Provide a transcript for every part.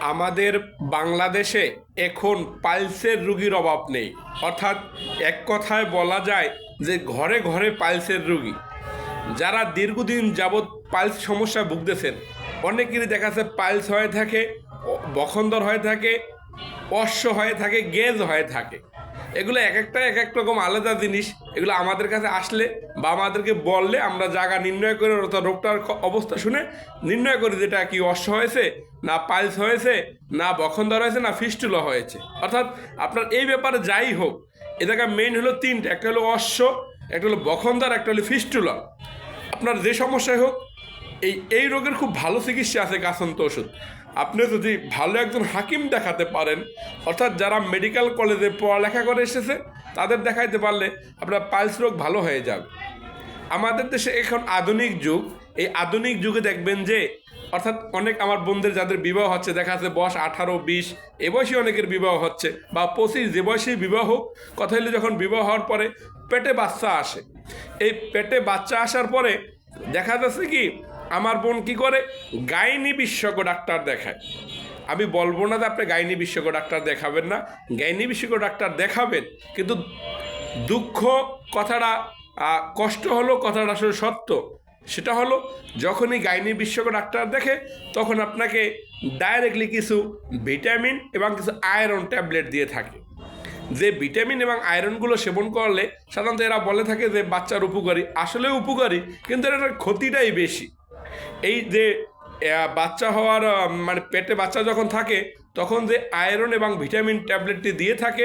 আমাদের বাংলাদেশে এখন পাইলসের রুগীর অভাব নেই। অর্থাৎ এক কথায় বলা যায় যে ঘরে ঘরে পাইলসের রুগী। যারা দীর্ঘদিন যাবৎ পাইলস সমস্যায় ভুগতেছেন, অনেকেরই দেখা যাচ্ছে পাইলস হয়ে থাকে, বখন্দর হয়ে থাকে, অশ্ব হয়ে থাকে, গেজ হয়ে থাকে। এগুলো এক একটা এক এক রকম আলাদা জিনিস। এগুলো আমাদের কাছে আসলে বা আমাদেরকে বললে আমরা জায়গা নির্ণয় করে অর্থাৎ রোগটার অবস্থা শুনে নির্ণয় করি যেটা কি অশ্ব হয়েছে, না পাইলস হয়েছে, না বখন্দর হয়েছে, না ফিস্টুল হয়েছে। অর্থাৎ আপনার এই ব্যাপারে যাই হোক, এ জায়গায় মেইন হলো তিনটা, একটা হলো অশ্ব, একটা হলো বখন্দর একটা হলো ফিস্টুলা। আপনার যে সমস্যায় হোক এই এই রোগের খুব ভালো চিকিৎসা আছে গাছন্ত ওষুধ। আপনি যদি ভালো একজন হাকিম দেখাতে পারেন, অর্থাৎ যারা মেডিকেল কলেজে পড়ালেখা করে এসেছে, তাদের দেখাইতে পারলে আপনার পাইলস রোগ ভালো হয়ে যাবে। আমাদের দেশে এখন আধুনিক যুগ। এই আধুনিক যুগে দেখবেন যে, অর্থাৎ অনেক আমার বোনদের যাদের বিবাহ হচ্ছে, দেখা যাচ্ছে বয়স আঠারো, বিশ, এ বয়সী অনেকের বিবাহ হচ্ছে বা পঁচিশ, যে বয়সী বিবাহ হোক, কথা হলে যখন বিবাহ হওয়ার পরে পেটে বাচ্চা আসে। এই পেটে বাচ্চা আসার পরে দেখা যাচ্ছে কি আমার বোন কি করে? গাইনি বিশেষজ্ঞ ডাক্তার দেখায়। আমি বলব না যে আপনি গাইনি বিশেষজ্ঞ ডাক্তার দেখাবেন না। গাইনি বিশেষজ্ঞ ডাক্তার দেখাবেন, কিন্তু দুঃখ কথাটা কষ্ট হলো, কথাটা আসলে সত্য। সেটা হলো, যখনই গাইনি বিশেষজ্ঞ ডাক্তার দেখে, তখন আপনাকে ডাইরেক্টলি কিছু ভিটামিন এবং কিছু আয়রন ট্যাবলেট দিয়ে থাকে। যে ভিটামিন এবং আয়রনগুলো সেবন করলে, সাধারণত এরা বলে থাকে যে বাচ্চার উপকারী। আসলে উপকারী, কিন্তু এটার ক্ষতিটাই বেশি। এই যে বাচ্চা হওয়ার মানে পেটে বাচ্চা যখন থাকে, তখন যে আয়রন এবং ভিটামিন ট্যাবলেটটি দিয়ে থাকে,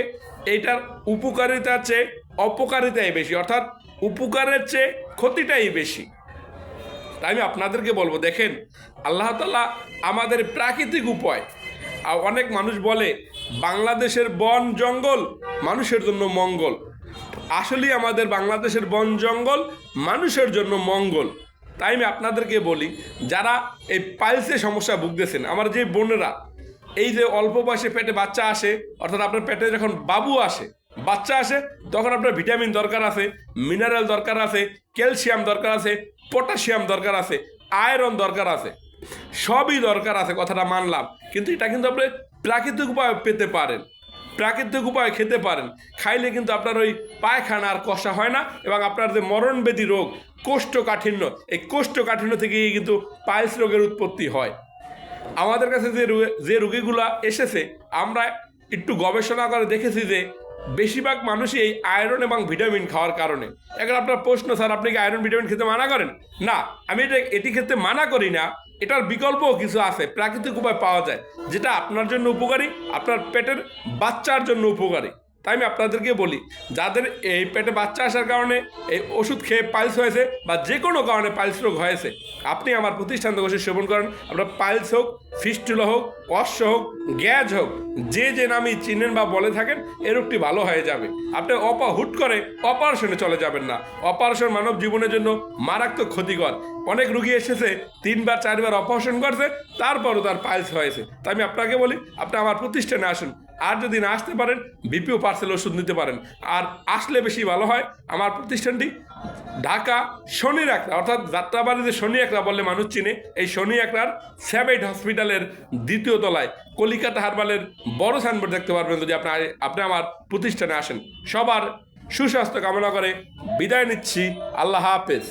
এইটার উপকারিতার চেয়ে অপকারিতাই বেশি, অর্থাৎ উপকারের চেয়ে ক্ষতিটাই বেশি। তাই আমি আপনাদেরকে বলব, দেখেন, আল্লাহ তালা আমাদের প্রাকৃতিক উপায়। আর অনেক মানুষ বলে, বাংলাদেশের বন জঙ্গল মানুষের জন্য মঙ্গল। আসলেই আমাদের বাংলাদেশের বন জঙ্গল মানুষের জন্য মঙ্গল। তাই আমি আপনাদেরকে বলি, যারা এই পাইলসে সমস্যা ভুগতেছেন, আমার যে বোনেরা, এই যে অল্প বয়সে পেটে বাচ্চা আসে, অর্থাৎ আপনার পেটে যখন বাবু আসে, বাচ্চা আসে, তখন আপনার ভিটামিন দরকার আছে, মিনারেল দরকার আছে, ক্যালসিয়াম দরকার আছে, পটাশিয়াম দরকার আছে, আয়রন দরকার আছে, সবই দরকার আছে, কথাটা মানলাম। কিন্তু এটা কিন্তু আপনি প্রাকৃতিক উপায় পেতে পারেন। প্রাকৃতিক উপায় খেতে পারেন। খাইলে কিন্তু আপনার ওই পায়খানা আর কষা হয় না এবং আপনার যে মরণবেদী রোগ, কোষ্ঠকাঠিন্য, এই কোষ্ঠকাঠিন্য থেকেই কিন্তু পায়েস রোগের উৎপত্তি হয়। আমাদের কাছে যে যে রুগীগুলা এসেছে, আমরা একটু গবেষণা করে দেখেছি যে বেশিরভাগ মানুষই এই আয়রন এবং ভিটামিন খাওয়ার কারণে। এখন আপনার প্রশ্ন, স্যার, আপনি কি আয়রন ভিটামিন খেতে মানা করেন? না, আমি এটা, এটি খেতে মানা করি না। এটার বিকল্পও কিছু আছে, প্রাকৃতিক উপায় পাওয়া যায়, যেটা আপনার জন্য উপকারী, আপনার পেটের বাচ্চার জন্য উপকারী। তাই আমি আপনাদেরকে বলি, যাদের এই পেটে বাচ্চা আসার কারণে এই ওষুধ খেয়ে পাইলস হয়েছে বা যে কোনো কারণে পাইলস রোগ হয়েছে, আপনি আমার প্রতিষ্ঠান থেকে সেবন করেন। আপনার পাইলস হোক, ফিস্টুলা হোক অশ্ব হোক, গ্যাজ হোক, যে যে নামই চিনেন বা বলে থাকেন এ রোগটি ভালো হয়ে যাবে। আপনি অপা হুট করে অপারেশনে চলে যাবেন না। অপারেশন মানব জীবনের জন্য মারাত্মক ক্ষতিকর। অনেক রুগী এসেছে, তিনবার, চারবার অপারেশন করছে, তারপরও তার পাইলস হয়েছে। তাই আমি আপনাকে বলি, আপনি আমার প্রতিষ্ঠানে আসুন আর যদি না আসতে পারেন বিপিও পার্সেল ওষুধ নিতে পারেন। আর আসলে বেশি ভালো হয় আমার প্রতিষ্ঠানটি ঢাকা শনি একরা, অর্থাৎ যাত্রাবাড়িতে শনি একরা বললে মানুষ চিনে। এই শনি একরার স্যাবেট হসপিটালের দ্বিতীয় তলায় কলিকাতা হারবালের বড় সাইনবোর্ড দেখতে পারবেন যদি আপনি আপনি আমার প্রতিষ্ঠানে আসেন। সবার সুস্বাস্থ্য কামনা করে বিদায় নিচ্ছি। আল্লাহ হাফেজ।